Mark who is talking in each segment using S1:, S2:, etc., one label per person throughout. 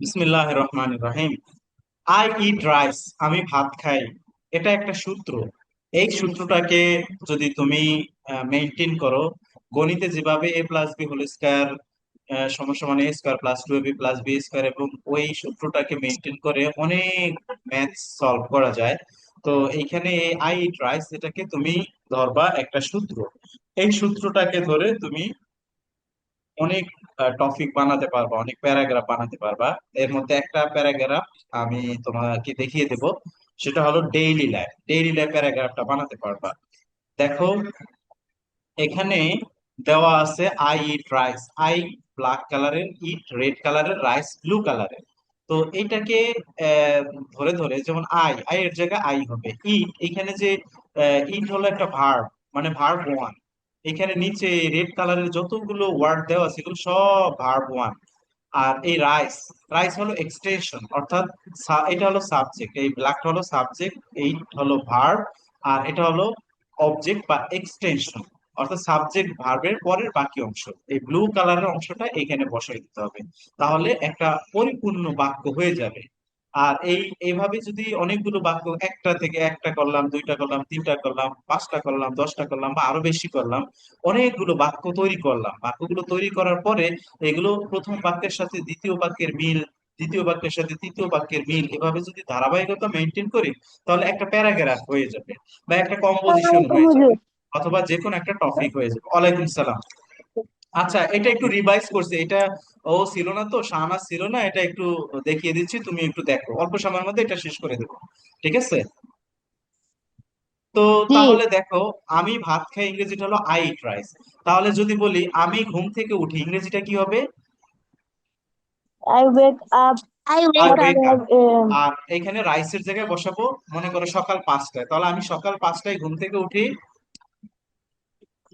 S1: বিসমিল্লাহ রহমান রহিম আই ইট রাইস আমি ভাত খাই। এটা একটা সূত্র। এই সূত্রটাকে যদি তুমি মেনটেন করো, গণিতে যেভাবে A plus B whole square সমান সমান A square plus two B plus B square এবং ওই সূত্রটাকে মেনটেন করে অনেক ম্যাথ সলভ করা যায়। তো এইখানে আই ইট রাইস এটাকে তুমি ধরবা একটা সূত্র। এই সূত্রটাকে ধরে তুমি অনেক টপিক বানাতে পারবা, অনেক প্যারাগ্রাফ বানাতে পারবা। এর মধ্যে একটা প্যারাগ্রাফ আমি তোমাকে দেখিয়ে দেব, সেটা হলো ডেইলি লাইফ ডেইলি লাইফ প্যারাগ্রাফটা বানাতে পারবা। দেখো, এখানে দেওয়া আছে I eat rice I black কালারের ইট রেড কালারের রাইস ব্লু কালারের তো এইটাকে ধরে ধরে যেমন আই আই এর জায়গায় আই হবে। ইট এখানে যে ইট হলো একটা ভার্ব মানে ভার্ব ওয়ান এখানে নিচে রেড কালারের যতগুলো ওয়ার্ড দেওয়া আছে, এগুলো সব ভার্ব ওয়ান আর এই রাইস রাইস হলো এক্সটেনশন অর্থাৎ এটা হলো সাবজেক্ট এই ব্ল্যাকটা হলো সাবজেক্ট এই হলো ভার্ব আর এটা হলো অবজেক্ট বা এক্সটেনশন অর্থাৎ সাবজেক্ট ভার্বের পরের বাকি অংশ। এই ব্লু কালারের অংশটা এখানে বসাই দিতে হবে। তাহলে একটা পরিপূর্ণ বাক্য হয়ে যাবে। আর এই এইভাবে যদি অনেকগুলো বাক্য একটা থেকে একটা করলাম দুইটা করলাম তিনটা করলাম পাঁচটা করলাম দশটা করলাম বা আরও বেশি করলাম অনেকগুলো বাক্য তৈরি করলাম। বাক্যগুলো তৈরি করার পরে এগুলো প্রথম বাক্যের সাথে দ্বিতীয় বাক্যের মিল দ্বিতীয় বাক্যের সাথে তৃতীয় বাক্যের মিল এভাবে যদি ধারাবাহিকতা মেনটেন করি তাহলে একটা প্যারাগ্রাফ হয়ে যাবে বা একটা কম্পোজিশন হয়ে যাবে অথবা যে কোনো একটা টপিক হয়ে যাবে। ওয়ালাইকুম সালাম। আচ্ছা এটা একটু রিভাইজ করছে। এটা ও ছিল না তো শাহনাজ ছিল না এটা একটু দেখিয়ে দিচ্ছি তুমি একটু দেখো। অল্প সময়ের মধ্যে এটা শেষ করে দেবো। ঠিক আছে? তো তাহলে দেখো আমি ভাত খাই ইংরেজিটা হলো আই ইট রাইস তাহলে যদি বলি আমি ঘুম থেকে উঠি ইংরেজিটা কি হবে?
S2: I wake up
S3: I
S1: I
S3: wake
S2: wake up
S1: আর এখানে রাইসের জায়গায় বসাবো মনে করো সকাল পাঁচটায়। তাহলে আমি সকাল পাঁচটায় ঘুম থেকে উঠি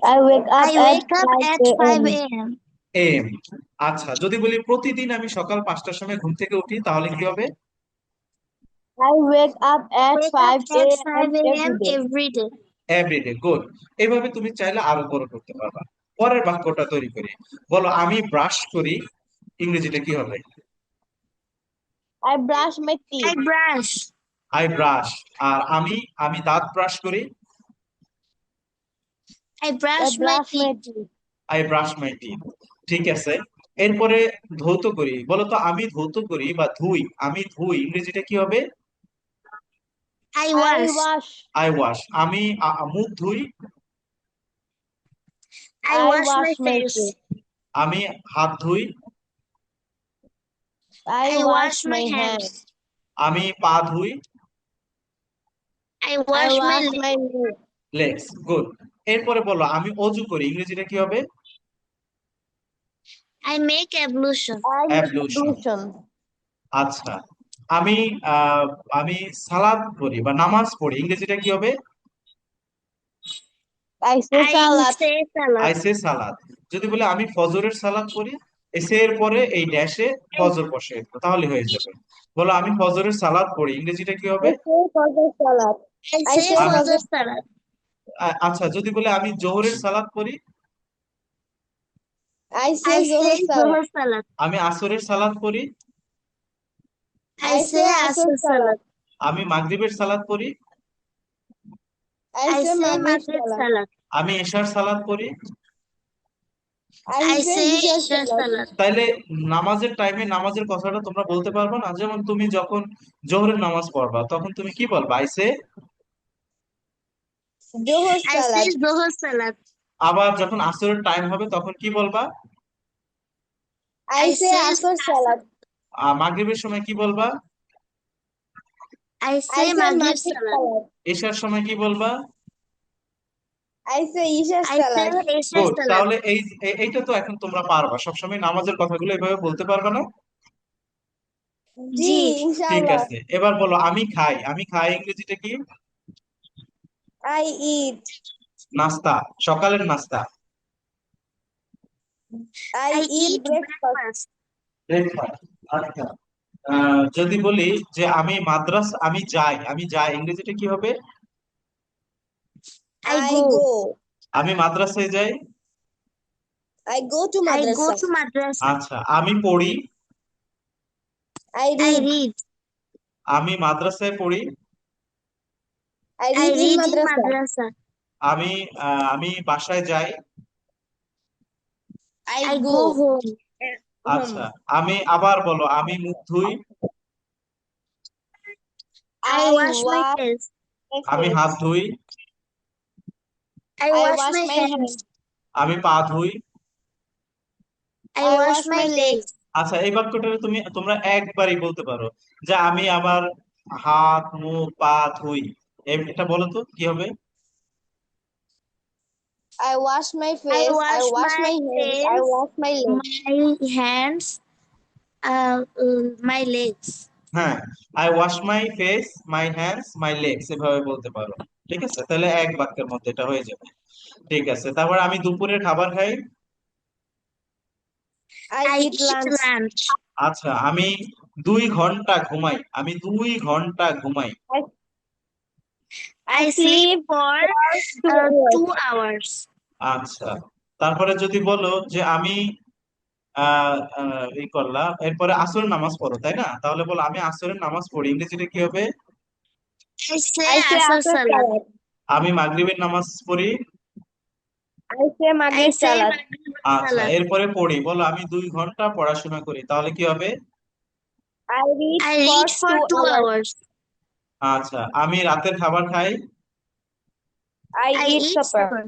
S2: I wake up
S3: I
S2: at
S3: up
S2: 5
S3: at 5
S2: a.m.
S3: a.m.
S1: আচ্ছা যদি বলি প্রতিদিন আমি সকাল পাঁচটার সময় ঘুম থেকে উঠি তাহলে কি হবে
S2: I wake up at
S3: Wake
S2: 5
S3: up at 5
S2: a.m. every day.
S3: every day.
S1: Everyday good এইভাবে তুমি চাইলে আরও বড় করতে পারবা পরের বাক্যটা তৈরি করি বলো আমি ব্রাশ করি ইংরেজিটা কি হবে
S2: I brush my teeth I
S3: brush.
S1: I brush আর আমি আমি দাঁত ব্রাশ করি
S3: I
S2: I
S3: brush my
S2: brush my
S3: teeth.
S2: teeth.
S1: I brush my ঠিক আছে এরপরে ধৌত করি বলো তো আমি ধৌত করি বা ধুই আমি ধুই ইংরেজিটা কি হবে
S3: I
S2: I.
S1: আই ওয়াশ আমি মুখ ধুই
S3: I
S2: I
S3: wash my face.
S2: face.
S1: আমি হাত ধুই
S2: I
S3: I my
S2: my hands.
S3: hands.
S1: আমি পা ধুই
S3: I
S2: I
S3: wash my legs.
S2: legs.
S1: Legs good এরপরে বলো আমি অজু করি ইংরেজিটা কি হবে
S3: make Ablution.
S1: ablution. আচ্ছা আমি আমি সালাদ পড়ি বা নামাজ পড়ি ইংরেজিটা কি হবে
S2: I say
S3: I
S2: salad.
S3: say salad.
S1: I say salad যদি বলে আমি ফজরের সালাদ পড়ি এসে এর পরে এই ড্যাশে ফজর বসে তাহলে হয়ে যাবে বলো আমি ফজরের সালাদ পড়ি ইংরেজিটা কি হবে
S2: I say further salad.
S3: I
S2: I
S1: আচ্ছা যদি বলে আমি জোহরের সালাদ পড়ি?
S3: আই সে
S1: আমি আসরের সালাত পড়ি? আমি মাগরিবের সালাদ পড়ি?
S3: আই
S2: সে
S3: মাগরিবের
S1: আমি এশার সালাত পড়ি? তাইলে নামাজের টাইমে নামাজের কথাটা তোমরা বলতে পারবা না? যেমন তুমি যখন জোহরের নামাজ পড়বা তখন তুমি কি বলবা? আইসে
S3: I say
S2: salad.
S3: zohar
S1: আবার যখন আসরের টাইম হবে তখন কি বলবা?
S2: I
S3: I
S2: say
S3: say
S2: asr salad.
S1: আহ, মাগরিবের সময় কি বলবা. এশার সময় কি বলবা? গুড তাহলে এই এই- এইটা তো এখন তোমরা পারবা। সবসময় নামাজের কথাগুলো এভাবে বলতে পারবে না?
S2: জি
S1: ঠিক
S2: ইনশাআল্লাহ।
S1: আছে। এবার বলো আমি খাই। আমি খাই ইংরেজিটা কি?
S2: I eat
S1: নাস্তা সকালের নাস্তা
S2: I
S3: I
S2: eat
S3: eat
S2: breakfast
S3: breakfast.
S1: Breakfast আচ্ছা আহ, যদি বলি যে আমি মাদ্রাস আমি যাই আমি যাই ইংরেজিটা কি হবে
S3: I
S2: I
S3: go.
S2: go
S1: আমি মাদ্রাসায় যাই
S2: I go to
S3: I go
S2: madrasa.
S3: to madrasa.
S1: আচ্ছা আমি পড়ি
S2: I
S3: I
S2: read.
S3: read.
S1: আমি মাদ্রাসায় পড়ি আমি বাসায় আচ্ছা, আমি আবার বলো আমি মুখ ধুই। আমি হাত ধুই। আমি পা ধুই। আচ্ছা এই বাক্যটা তুমি তোমরা একবারই বলতে পারো যে আমি আমার হাত মুখ পা ধুই। এটা বলো তো কি হবে
S2: I wash my face. I
S3: wash
S2: wash
S3: my
S2: my hands. I
S3: face,
S2: wash my legs.
S3: My hands, uh, uh, my legs.
S1: হ্যাঁ I wash my face my hands my legs এভাবে বলতে পারো ঠিক আছে তাহলে এক বাক্যের মধ্যে এটা হয়ে যাবে ঠিক আছে তারপর আমি দুপুরের খাবার খাই
S2: I,
S3: I
S2: eat
S3: eat
S2: lunch.
S3: lunch.
S1: আচ্ছা আমি দুই ঘণ্টা ঘুমাই আমি দুই ঘণ্টা ঘুমাই
S3: I sleep for
S2: two hours
S1: আচ্ছা তারপরে যদি বলো যে আমি এরপরে আসরের নামাজ পড়ো তাই না? তাহলে বলো আমি আসরের নামাজ পড়ি ইংরেজিতে কি হবে? আমি মাগরিবের নামাজ পড়ি? আচ্ছা এরপরে পড়ি বলো আমি দুই ঘণ্টা পড়াশোনা করি তাহলে কি হবে? আচ্ছা আমি রাতের খাবার খাই?
S2: I,
S3: I
S2: eat supper.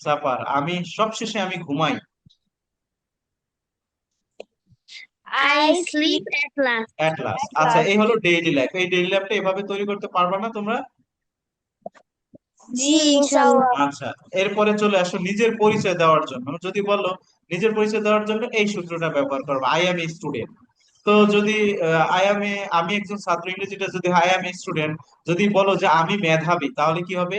S3: Supper
S1: আমি সবশেষে আমি ঘুমাই।
S3: I sleep at last.
S1: At last আচ্ছা এই হলো ডেইলি লাইফ এই ডেইলি লাইফটা এভাবে তৈরি করতে পারবা না তোমরা?
S2: Ji, inshallah.
S1: আচ্ছা এরপরে চলে আসো নিজের পরিচয় দেওয়ার জন্য। যদি বলো নিজের পরিচয় দেওয়ার জন্য এই সূত্রটা ব্যবহার করব। আই এম এ স্টুডেন্ট তো যদি আই এম এ আমি একজন ছাত্র ইংরেজিটা যদি আই এম এ স্টুডেন্ট যদি বলো যে আমি মেধাবী তাহলে কি হবে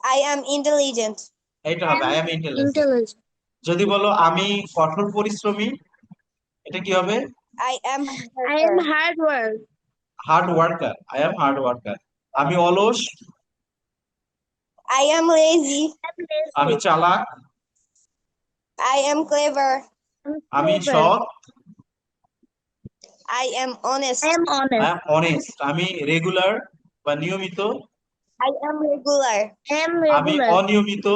S2: I am intelligent.
S1: এটা হবে আই এম ইন্টেলিজেন্ট যদি বলো আমি কঠোর পরিশ্রমী এটা কি হবে
S2: am
S3: I am
S2: worker.
S3: hard work.
S1: Hard worker I am hard worker আমি অলস
S2: আই এম.
S3: I'm
S1: আমি চালাক
S2: আই এম.
S3: I'm
S1: আমি. সৎ
S2: I am honest.
S3: I am honest.
S1: Am honest আমি রেগুলার বা নিয়মিত
S2: I am regular.
S3: I am
S1: আমি
S3: regular.
S1: অনিয়মিত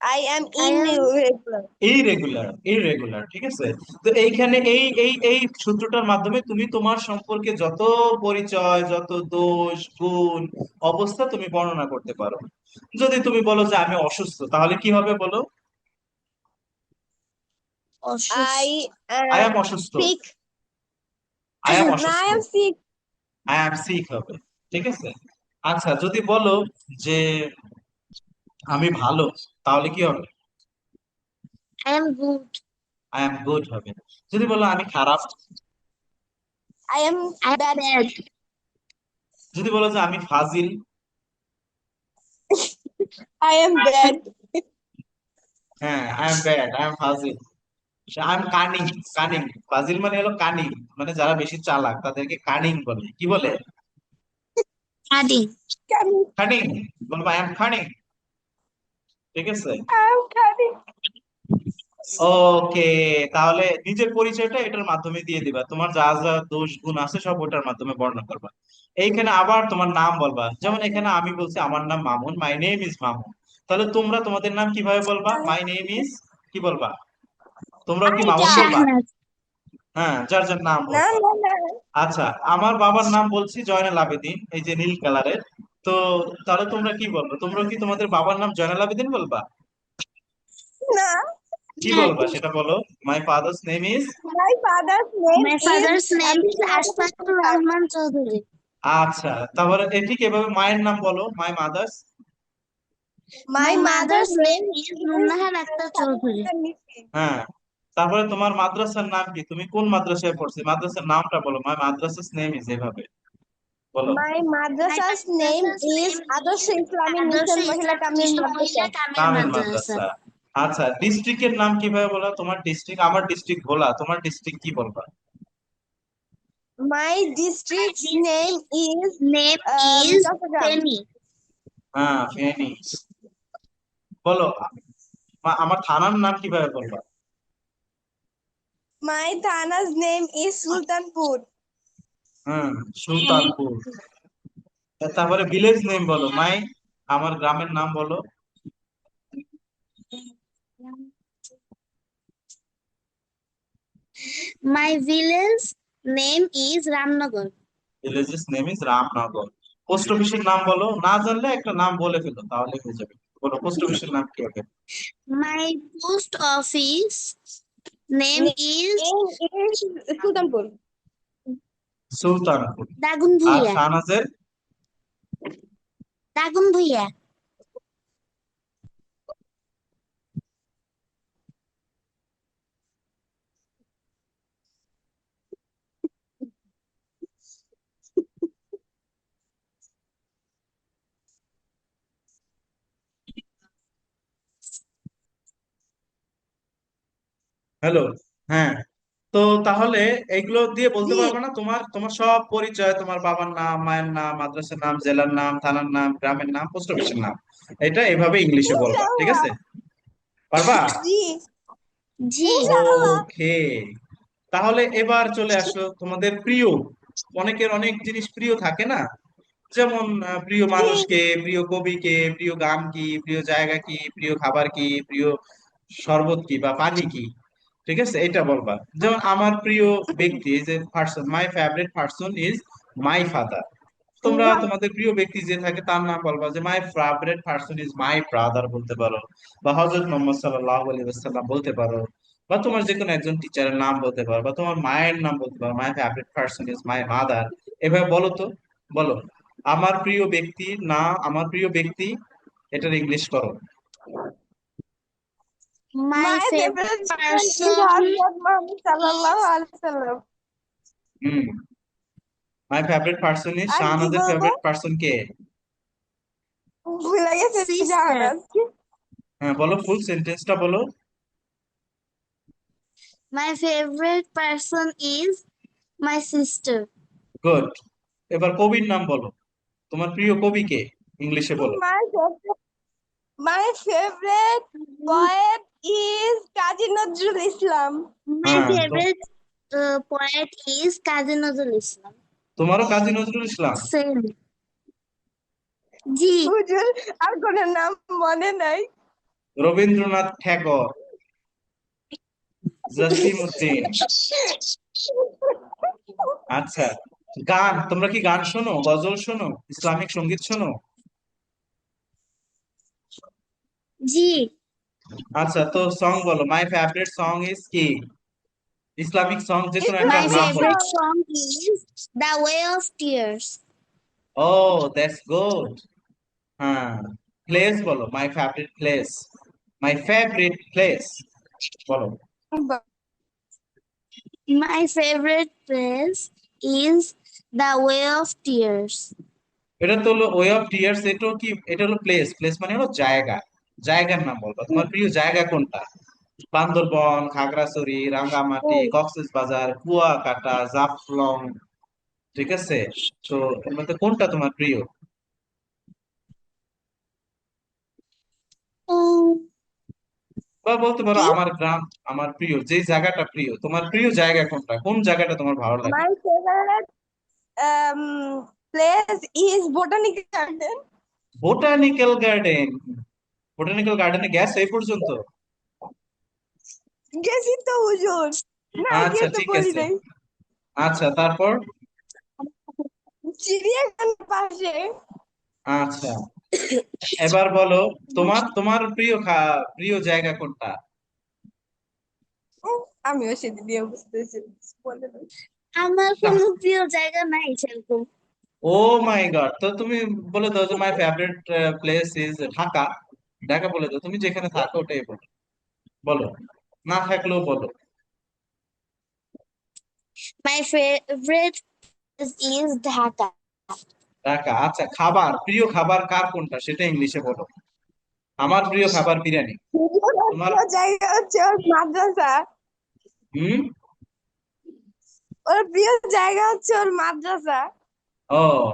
S2: I am
S3: I am-
S2: irregular.
S1: Irregular irregular ঠিক আছে তো এইখানে এই এই এই সূত্রটার মাধ্যমে তুমি তোমার সম্পর্কে যত পরিচয় যত দোষ গুণ অবস্থা তুমি বর্ণনা করতে পারো যদি তুমি বলো যে আমি অসুস্থ তাহলে কি হবে বলো
S3: অসুস্থ।
S2: I
S1: আই
S2: am
S1: এম অসুস্থ
S2: sick.
S1: আই এম অসুস্থ আই এম সিক হবে ঠিক আছে আচ্ছা যদি বলো যে আমি ভালো তাহলে কি হবে
S3: I am good.
S1: I good হবে যদি বলো আমি খারাপ
S2: bad.
S3: bad.
S1: যদি বলো যে আমি ফাজিল
S2: I am bad.
S1: হ্যাঁ I am bad I am Fazil I am cunning cunning ফাজিল মানে হলো কানিং মানে যারা বেশি চালাক তাদেরকে কানিং বলে। কি বলে. কানিং বলব আই এম কানিং ঠিক আছে. ওকে তাহলে নিজের পরিচয়টা এটার মাধ্যমে দিয়ে দিবা। তোমার যা যা দোষ গুণ আছে সব ওটার মাধ্যমে বর্ণনা করবা। এইখানে আবার তোমার নাম বলবা। যেমন এখানে আমি বলছি আমার নাম Mamun my name is Mamun. তাহলে তোমরা তোমাদের নাম কীভাবে বলবা? মাই নেম ইজ কি বলবা? তোমরা কি বলবা হ্যাঁ যার যার নাম. আচ্ছা আমার বাবার নাম বলছি জয়নাল আবেদিন এই যে নীল কালারের। তো তাহলে তোমরা কি বলব? তোমরা কি তোমাদের বাবার নাম জয়নাল আবেদিন বলবা?
S2: No.
S1: কি বলবা সেটা বলো? My father's name is
S2: My father's name
S3: My
S2: is
S3: father's name is
S2: Abdul
S3: Ashfaqur Rahman Chaudhary.
S1: আচ্ছা তারপরে এ ঠিক এভাবে মায়ের নাম বলো my mother's
S2: My mother's name
S3: is Nunnahan Akhtar Chaudhary.
S1: হ্যাঁ। তারপরে তোমার মাদ্রাসার নাম কি? তুমি কোন মাদ্রাসায় পড়ছি? মাদ্রাসার নামটা বলো মাই মাদ্রাসাস নেম ইজ এভাবে।
S3: মাদ্রাসা
S1: কামিল মাদ্রাসা নাম কীভাবে বলা? আমার ডিস্ট্রিক্ট ভোলা তোমার ডিস্ট্রিক্ট কি বলবা?
S2: ডিস্ট্রিক্ট
S3: নেম
S2: ইজ
S3: নেম
S1: হ্যাঁ বলো আমার থানার নাম কীভাবে বলবা?
S2: My Thana's name is Sultanpur.
S1: হ্যাঁ সুলতানপুর। তারপরে ভিলেজ নেম বলো। মাই আমার গ্রামের নাম বলো।
S3: My village name is Ramnagar.
S1: Villages name is Ramnagar post অফিসের নাম বলো। না জানলে একটা নাম বলে ফেলো তাহলে হয়ে যাবে। বলো পোস্ট অফিসের নাম কি হবে?
S3: My post office name is
S2: Name is Sultanpur.
S1: Sultanpur
S3: Dagun
S1: আর
S3: Bhuiya.
S1: শাহনাজের
S3: Dagun Bhuiya.
S1: হ্যালো হ্যাঁ। তো তাহলে এগুলো দিয়ে বলতে। পারবে না? তোমার তোমার সব পরিচয় তোমার বাবার নাম মায়ের নাম মাদ্রাসার নাম জেলার নাম থানার নাম গ্রামের নাম পোস্ট অফিসের নাম। এটা এভাবে ইংলিশে বলবা ঠিক আছে? পারবা?
S2: জি।
S1: ওকে। তাহলে এবার চলে আসো তোমাদের প্রিয়। অনেকের অনেক জিনিস প্রিয় থাকে না? যেমন প্রিয় মানুষকে প্রিয় কবিকে প্রিয় গান কি প্রিয় জায়গা কি প্রিয় খাবার কি প্রিয় শরবত কি বা পানি কি? ঠিক আছে? এটা বলবা। যেমন আমার প্রিয় ব্যক্তি যে person my favourite person is my father তোমরা তোমাদের প্রিয় ব্যক্তি যে থাকে তার নাম বলবা যে my favourite person is my brother বলতে পারো। বা হযরত মুহাম্মদ সাল্লাল্লাহু আলাইহি ওয়াসাল্লাম বলতে পারো। বা তোমার যে কোনো একজন টিচারের নাম বলতে পারো বা তোমার মায়ের নাম বলতে পারো my favourite person is my mother এভাবে বলো তো বলো। আমার প্রিয় ব্যক্তি না আমার প্রিয় ব্যক্তি এটার ইংলিশ করো।
S3: My
S2: My
S3: favorite
S2: favorite person is
S3: person.
S2: Hazrat Muhammad sallallahu alaihi wasallam.
S1: Hmm my favourite person is
S2: আর কি
S1: শাহনাজের
S2: বলব?
S1: ফেভারিট পার্সন কে
S2: ভুলে গেছে. জাহানাজ
S1: হ্যাঁ বলো ফুল সেন্টেন্সটা বলো
S3: My favorite person is my sister.
S1: Good এবার কবির নাম বলো তোমার প্রিয় কবি কে ইংলিশে বলো
S2: My favorite, my favorite poet is Kazi Nazrul Islam.
S3: My
S1: Ah,
S3: favorite uh, poet is Kazi Nazrul Islam.
S1: তোমারও কাজী নজরুল ইসলাম
S3: Same. Ji.
S2: হুজুর আর কোন নাম মনে নাই
S1: রবীন্দ্রনাথ ঠাকুর জসিম উদ্দিন আচ্ছা গান তোমরা কি গান শোনো গজল শোনো ইসলামিক সংগীত শোনো
S3: Ji.
S1: আচ্ছা তো সং বলো। মাই ফেভারিট সং ইজ কি? ইসলামিক সং যে কোনো একটা
S3: My
S1: নাম বলো।
S3: favorite song is The Way of Tears.
S1: Oh that's good হ্যাঁ প্লেস বলো। My favourite place my favourite place বলো।
S3: My favorite place is The Way of Tears.
S1: এটা তো হলো ওয়ে অফ টিয়ার্স এটাও কি এটা হলো প্লেস প্লেস মানে হলো জায়গা। জায়গার নাম বলবা। তোমার প্রিয় জায়গা কোনটা? বান্দরবন খাগড়াছড়ি রাঙ্গামাটি কক্সেস বাজার কুয়াকাটা জাফলং ঠিক আছে? তো এর মধ্যে কোনটা তোমার প্রিয়? বা বলতে পারো আমার গ্রাম আমার প্রিয় যে জায়গাটা প্রিয় তোমার প্রিয় জায়গা কোনটা? কোন জায়গাটা তোমার ভালো লাগে?
S2: My favorite um, place is Botanical Garden.
S1: Botanical garden botanical গার্ডেনে গেছে এই পর্যন্ত
S2: গেছি তো হুজুর। না
S1: আচ্ছা ঠিক আছে। আচ্ছা তারপর?
S2: চিড়িয়াখানার পাশে।
S1: আচ্ছা। এবার বলো তোমার তোমার প্রিয় প্রিয় জায়গা কোনটা?
S2: আমিও সেদিন বুঝতেছি
S3: আমার কোনো প্রিয় জায়গা নাই সেরকম।
S1: ও মাই গড তো তুমি বলে দাও যে my favourite place is Dhaka. Dhaka বলে দাও তুমি যেখানে থাকো ওটাই বলো। বলো না থাকলেও বলো।
S3: My favorite place is Dhaka.
S1: Dhaka আচ্ছা খাবার প্রিয় খাবার কার কোনটা? সেটা ইংলিশে বলো। আমার প্রিয় খাবার বিরিয়ানি। তোমার-
S2: জায়গা হচ্ছে ওর মাদ্রাসা?
S1: হুম?
S2: ওর প্রিয় জায়গা হচ্ছে ওর মাদ্রাসা।
S1: ও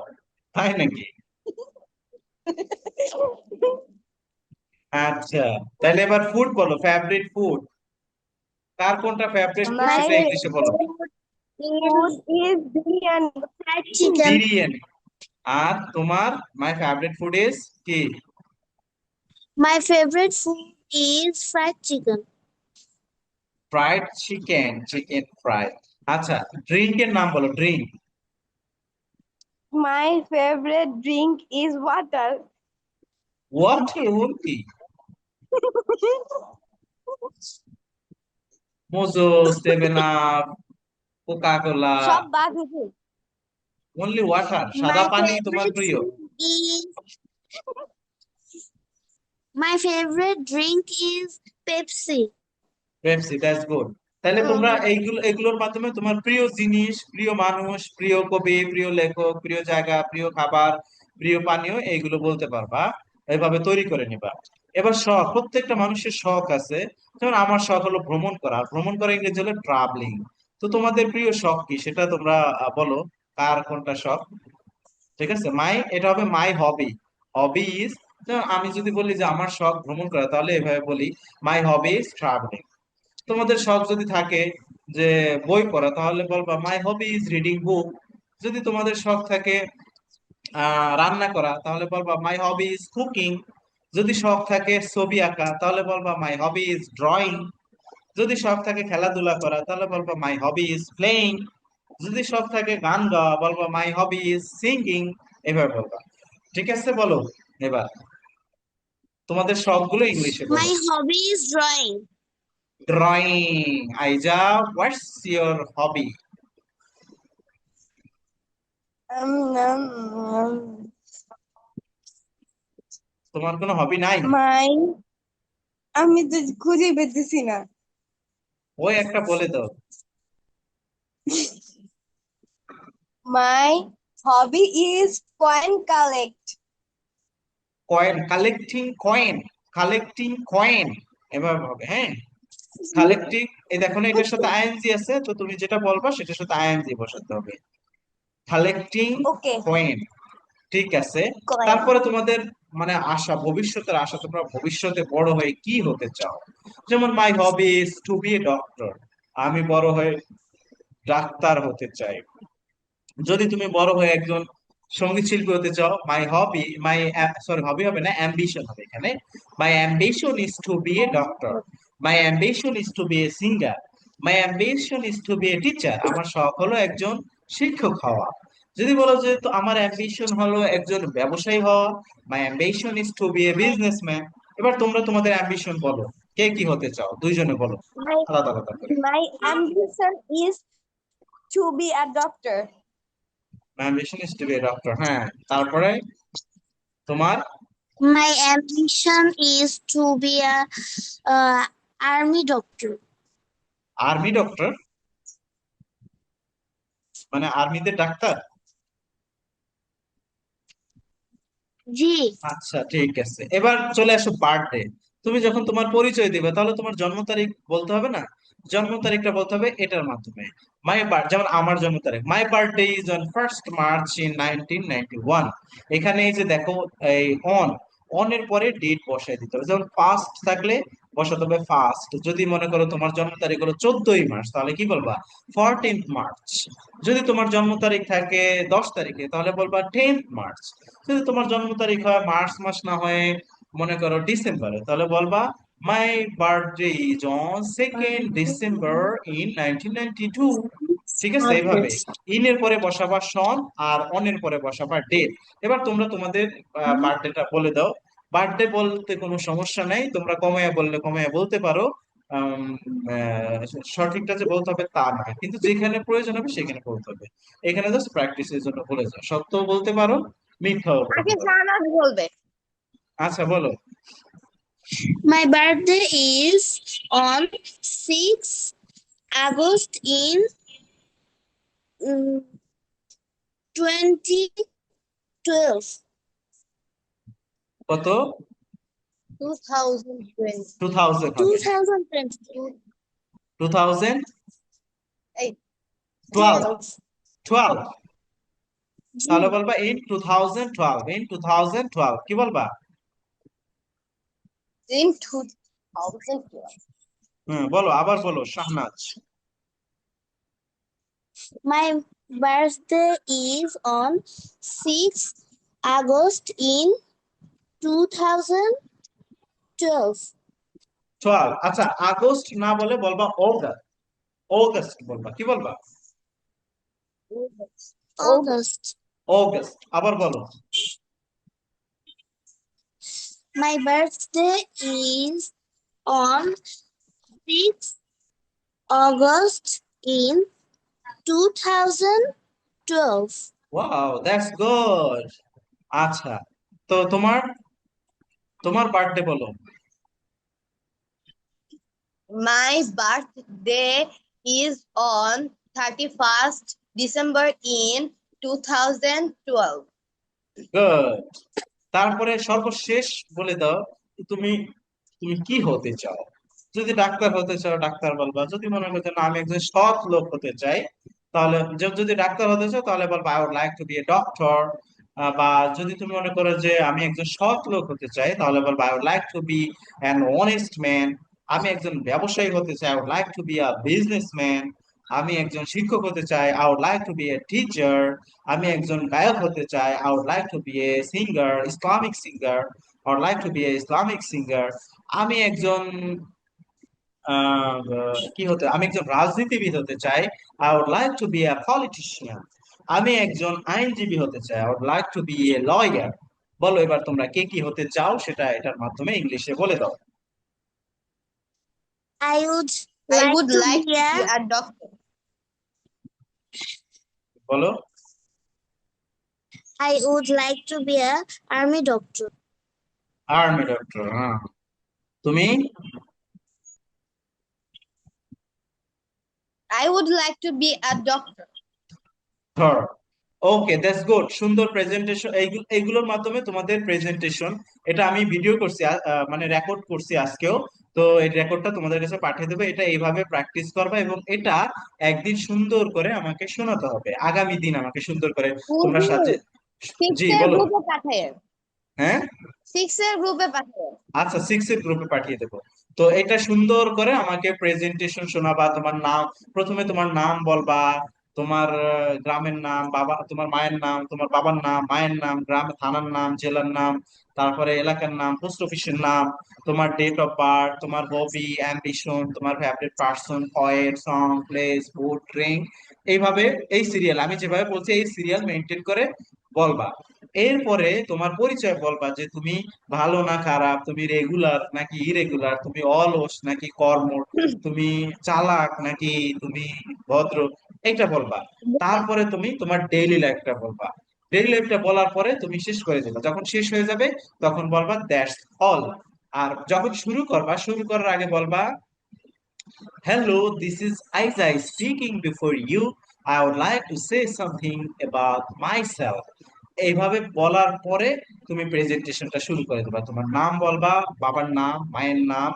S1: তাই নাকি? আচ্ছা তাহলে এবার ফুড বলো ফেভারিট ফুড কার কোনটা ফেভারিট ফুড সেটা ইংলিশে বলো
S2: biryani.
S3: fried chicken.
S1: বিরিয়ানি আর তোমার মাই ফেভারিট ফুড ইজ কি
S3: My favorite food is fried chicken.
S1: Fried chicken chicken fry আচ্ছা ড্রিঙ্কের নাম বলো drink
S2: My favorite drink is water.
S1: Water কি Mojo seven up Coca Cola
S2: সব বাদ
S1: অনলি ওয়াটার সাদা পানি তোমার প্রিয়।
S3: my favorite drink is Pepsi.
S1: Pepsi that's good তাহলে তোমরা এইগুলো এগুলোর মাধ্যমে তোমার প্রিয় জিনিস প্রিয় মানুষ প্রিয় কবি প্রিয় লেখক প্রিয় জায়গা প্রিয় খাবার প্রিয় পানীয় এইগুলো বলতে পারবা। এইভাবে তৈরি করে নিবা। এবার শখ, প্রত্যেকটা মানুষের শখ আছে। যেমন আমার শখ হলো ভ্রমণ করা। ভ্রমণ করা ইংরেজি হলো ট্রাভেলিং তো তোমাদের প্রিয় শখ কি? সেটা তোমরা বলো, কার কোনটা শখ? ঠিক আছে? মাই, এটা হবে মাই হবি হবি ইজ আমি যদি বলি যে আমার শখ ভ্রমণ করা, তাহলে এভাবে বলি মাই হবি ইজ ট্রাভেলিং তোমাদের শখ যদি থাকে যে বই পড়া, তাহলে বলবা মাই হবি ইজ রিডিং বুক যদি তোমাদের শখ থাকে রান্না করা, তাহলে বলবা মাই হবি ইজ কুকিং যদি শখ থাকে ছবি আঁকা তাহলে বলবা মাই হবি ইজ ড্রয়িং যদি শখ থাকে খেলাধুলা করা তাহলে বলবা মাই হবি ইজ প্লেইং যদি শখ থাকে গান গাওয়া বলবা মাই হবি ইজ সিঙ্গিং এভাবে বলবা। ঠিক আছে বলো এবার। তোমাদের শখগুলো ইংলিশে
S3: My hobby is drawing.
S1: Drawing আইজা what's your hobby
S2: Um, um, um,
S1: তোমার কোনো হবি নাই?
S2: my আমি তো খুঁজে পেতেছি না।
S1: ওই একটা বলে দাও।
S2: My hobby is coin collect
S1: coin collecting coin collecting coin এভাবে হবে হ্যাঁ? কালেক্টিং এই দেখো না এটার সাথে আইএনজি আছে তো তুমি যেটা বলবা সেটার সাথে আইএনজি বসাতে হবে। কালেক্টিং কয়েন ঠিক আছে। তারপরে তোমাদের মানে আশা ভবিষ্যতের আশা তোমরা ভবিষ্যতে বড় হয়ে কি হতে চাও? যেমন my hobby is to be a doctor আমি বড় হয়ে ডাক্তার হতে চাই। যদি তুমি বড় হয়ে একজন সংগীত শিল্পী হতে চাও মাই হবি মাই সরি হবি হবে না অ্যাম্বিশন হবে এখানে। My ambition is to be a doctor my ambition is to be a singer my ambition is to be a teacher আমার শখ হলো একজন শিক্ষক হওয়া। যদি বলো যে তো আমার অ্যাম্বিশন হলো একজন ব্যবসায়ী হওয়া my ambition is to be a businessman এবার তোমরা তোমাদের অ্যাম্বিশন বলো কে কি হতে চাও? দুইজনে বলো। আলাদা আলাদা করে।
S2: my ambition is to be a doctor.
S1: My ambition is to be a doctor হ্যাঁ। তারপরে তোমার?
S3: My ambition is to be uh, army doctor.
S1: Army doctor মানে আর্মিতে ডাক্তার?
S3: জি।
S1: আচ্ছা ঠিক আছে। এবার চলে আসো বার্থডে তুমি যখন তোমার পরিচয় দিবে, তাহলে তোমার জন্ম তারিখ বলতে হবে না? জন্ম তারিখটা বলতে হবে এটার মাধ্যমে। মাই বার্থ যেমন আমার জন্ম তারিখ। My birthday is on first March in nineteen ninety one এখানে এই যে দেখো, এই অন অনের পরে ডেট বসাই দিতে হবে। যেমন ফার্স্ট থাকলে বসাতে হবে ফার্স্ট যদি মনে করো তোমার জন্ম তারিখ হলো চোদ্দই মার্চ, তাহলে কি বলবা? Fourteenth March. যদি তোমার জন্ম তারিখ থাকে দশ তারিখে, তাহলে বলবা টেন্থ মার্চ। যদি তোমার জন্ম তারিখ হয় মার্চ মাস না হয়ে, মনে করো ডিসেম্বরে, তাহলে বলবা my birthday is on second December in nineteen ninety two ঠিক আছে? এইভাবে ইনের পরে বসাবা সন আর অন এর পরে বসাবা ডেট এবার তোমরা তোমাদের বার্থডেটা বলে দাও। বার্থডে বলতে কোনো সমস্যা নাই। তোমরা কমাইয়া বললে কমাইয়া বলতে পারো। সঠিকটা যে বলতে হবে তা না কিন্তু যেখানে প্রয়োজন হবে সেখানে বলতে হবে। এখানে জাস্ট প্র্যাকটিসের জন্য বলে যাও। সত্যও বলতে পারো মিথ্যাও
S2: বলবে।
S1: আচ্ছা বলো।
S3: My birthday is on 6 August in um, 2012.
S1: কত? টু থাউজেন্ড হবে
S3: 2022.
S1: টু থাউজেন্ড
S2: এই
S1: টুয়েলভ
S2: 12
S1: টুয়েলভ
S3: জি,
S1: তাহলে বলবা in two thousand twelve in two thousand twelve কি বলবা?
S2: In 2012.
S1: হুম বলো আবার বলো Shahnaz.
S3: My birthday is on 6th August in 2012.
S1: Twelve আচ্ছা আগস্ট না বলে বলবা অগাস্ট অগাস্ট বলবা কি বলবা
S3: August.
S1: অগাস্ট আবার বলো
S3: My birthday is on 6th August in 2012.
S1: Wow that's good আচ্ছা তো তোমার তোমার বার্থডে বলো
S2: My birthday is on 31st December in 2012.
S1: Good তারপরে সর্বশেষ বলে দাও তুমি তুমি কি হতে চাও যদি ডাক্তার হতে চাও, ডাক্তার বলবা। যদি মনে করছ না, আমি একজন সৎ লোক হতে চাই, তাহলে যদি ডাক্তার হতে চাও, তাহলে বলবা I would like to be a doctor বা যদি তুমি মনে করো যে, আমি একজন সৎ লোক হতে চাই, তাহলে বলবা I would like to be an honest man আমি একজন ব্যবসায়ী হতে চাই I would like to be a businessman আমি একজন শিক্ষক হতে চাই I would like to be a teacher আমি একজন গায়ক হতে চাই I would like to be a singer Islamic singer I would like to be a Islamic singer আমি একজন কি হতে আমি একজন রাজনীতিবিদ হতে চাই I would like to be a politician আমি একজন আইনজীবী হতে চাই I would like to be a lawyer বলো এবার তোমরা কে কি হতে চাও সেটা এটার মাধ্যমে ইংলিশে বলে দাও।
S3: I would
S2: I
S3: like
S2: would
S3: to
S2: like
S3: be
S2: to
S3: a
S2: be a doctor.
S1: বলো।
S3: I would like to be a army doctor.
S1: Army doctor হ্যাঁ। তুমি?
S2: I would like to be a doctor.
S1: ধর ওকে দ্যাটস গুড সুন্দর presentation এইগুলোর মাধ্যমে তোমাদের presentation এটা আমি ভিডিও করছি মানে রেকর্ড করছি আজকেও। তো এই রেকর্ডটা তোমাদের কাছে পাঠিয়ে দেবো। এটা এইভাবে প্র্যাকটিস করবে এবং এটা একদিন সুন্দর করে আমাকে শোনাতে হবে। আগামী দিন আমাকে সুন্দর করে তোমরা সাথে জি বলো। হ্যাঁ?
S2: সিক্স এর গ্রুপে পাঠায়।
S1: আচ্ছা সিক্স এর গ্রুপে পাঠিয়ে দেবো। তো এটা সুন্দর করে আমাকে প্রেজেন্টেশন শোনাবা তোমার নাম, প্রথমে তোমার নাম বলবা, তোমার গ্রামের নাম, বাবা, তোমার মায়ের নাম, তোমার বাবার নাম, মায়ের নাম, গ্রাম, থানার নাম, জেলার নাম, তারপরে এলাকার নাম পোস্ট অফিসের নাম, তোমার ডেট অফ বার্থ তোমার হবি অ্যাম্বিশন তোমার favourite person poet song place food drink এইভাবে এই সিরিয়াল আমি যেভাবে বলছি এই সিরিয়াল মেনটেন করে বলবা। এরপরে তোমার পরিচয় বলবা যে তুমি ভালো না খারাপ, তুমি রেগুলার নাকি ইরেগুলার তুমি অলস নাকি কর্ম তুমি চালাক নাকি তুমি ভদ্র এটা বলবা। তারপরে তুমি তোমার ডেইলি লাইফটা বলবা। ডেইলি লাইফটা বলার পরে তুমি শেষ করে দেবে। যখন শেষ হয়ে যাবে তখন বলবা দ্যাটস অল আর যখন শুরু করবা, শুরু করার আগে বলবা Hello, this is Isai speaking before you. I would like to say something about myself. এইভাবে বলার পরে তুমি প্রেজেন্টেশনটা শুরু করে দেবা তোমার নাম বলবা বাবার নাম মায়ের নাম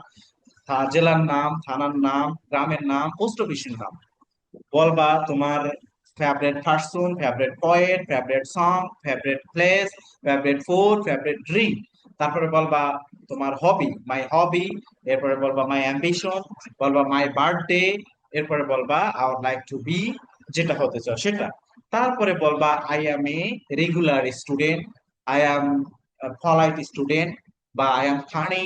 S1: জেলার নাম থানার নাম গ্রামের নাম পোস্ট অফিসের নাম বলবা তোমার favourite person favourite poet favourite song favourite place favourite food favourite drink তারপরে বলবা তোমার হবি মাই হবি এরপরে বলবা মাই অ্যাম্বিশন বলবা মাই বার্থডে এরপরে বলবা উড লাইক টু বি যেটা হতে চাও সেটা। তারপরে বলবা I am a regular student I am polite student বা আই অ্যাম ফানি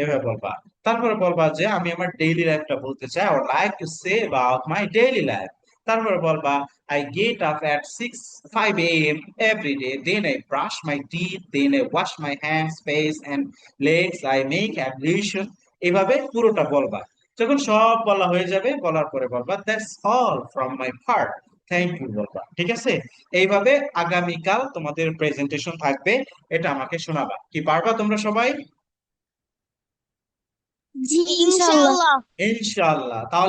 S1: এভাবে বলবা। তারপরে বলবা যে আমি আমার ডেইলি লাইফটা বলতে চাই I like to say about my daily life তারপরে বলবা I get up at 6 5 a.m. every day. Then I brush my teeth. Then I wash my hands, face, and legs. I make ablution. এভাবে পুরোটা বলবা যখন সব বলা হয়ে যাবে বলার পরে বলবা that's all from my part thank you বলবা ঠিক আছে এইভাবে আগামীকাল তোমাদের প্রেজেন্টেশন থাকবে এটা আমাকে শোনাবা কি পারবা তোমরা সবাই
S2: ইনশাআল্লাহ
S1: ইনশাআল্লাহ তাহলে